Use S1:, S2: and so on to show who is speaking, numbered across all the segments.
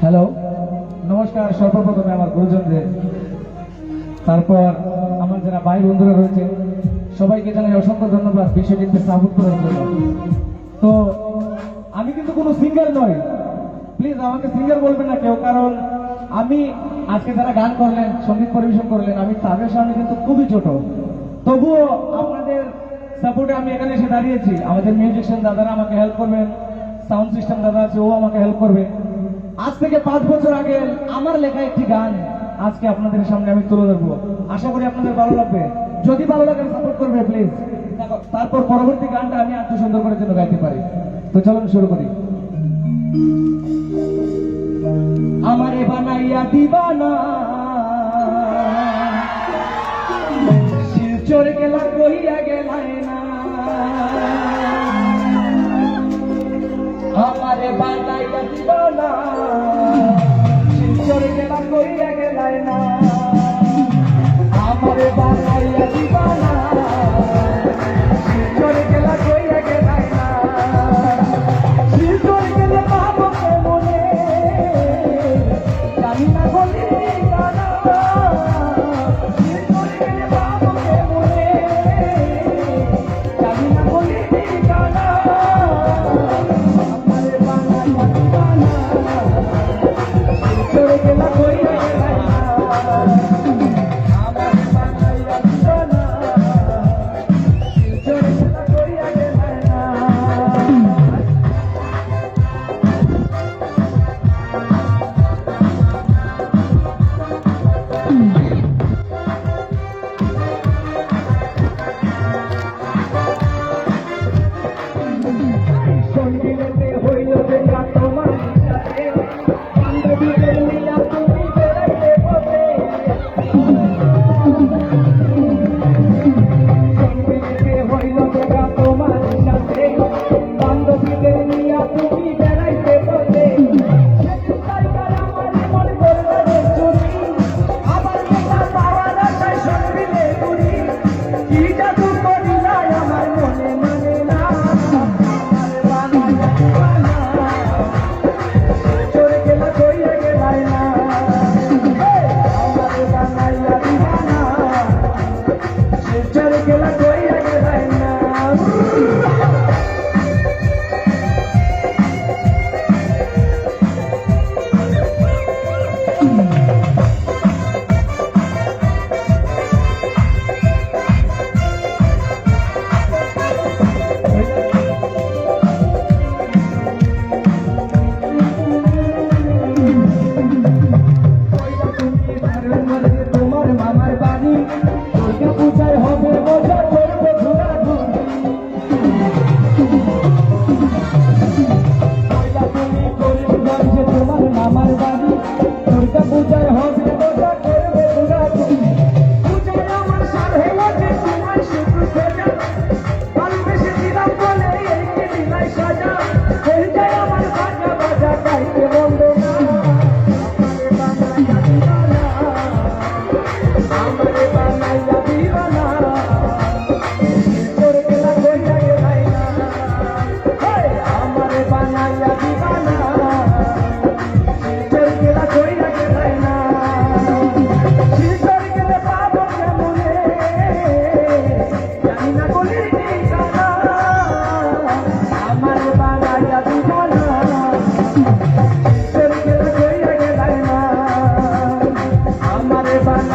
S1: Hello নমস্কার, সর্বপ্রথমে আমার গুরুজনদের। তারপর আমার যারা ভাই বন্ধুরা রয়েছে, সবাইকে জানাই অসংখ্য ধন্যবাদ বিশ্বজিৎকে সাপোর্ট করার জন্য। তো, আমি কিন্তু কোনো সিঙ্গার নই। প্লিজ আমাকে সিঙ্গার বলবেন না কেউ, কারণ আমি আজকে যারা গান করলেন, সংগীত পরিবেশন করলেন, আমি তাদের সামনে কিন্তু খুবই ছোট। তবুও আপনাদের সাপোর্টে আমি এখানে এসে দাঁড়িয়েছি। আমাদের মিউজিশিয়ান দাদারা আমাকে হেল্প করবেন। সাউন্ড সিস্টেম দাদা আছে, ও আমাকে হেল্প করবে। আজ থেকে পাঁচ বছর আগে আমার লেখা একটি গান আজকে আপনাদের সামনে আমি তুলে ধরবো। আশা করি আপনাদের ভালো লাগবে। যদি ভালো লাগে সাপোর্ট করবে প্লিজ তারপর পরবর্তী গানটা আমি আত্ম সুন্দর করে জন্য গাইতে পারি। তো চলুন শুরু করি। আমারে বানাইয়া দিবানা আমারে বাদাইয়া দিব না শিলচর গেলা করিয়া গেলাই না। আমারে দিবানা Mm-hmm. E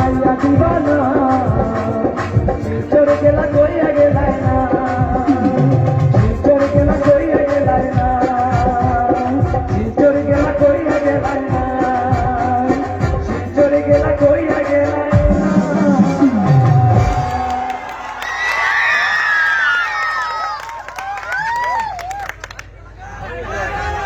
S1: পাইয়া দিবানা।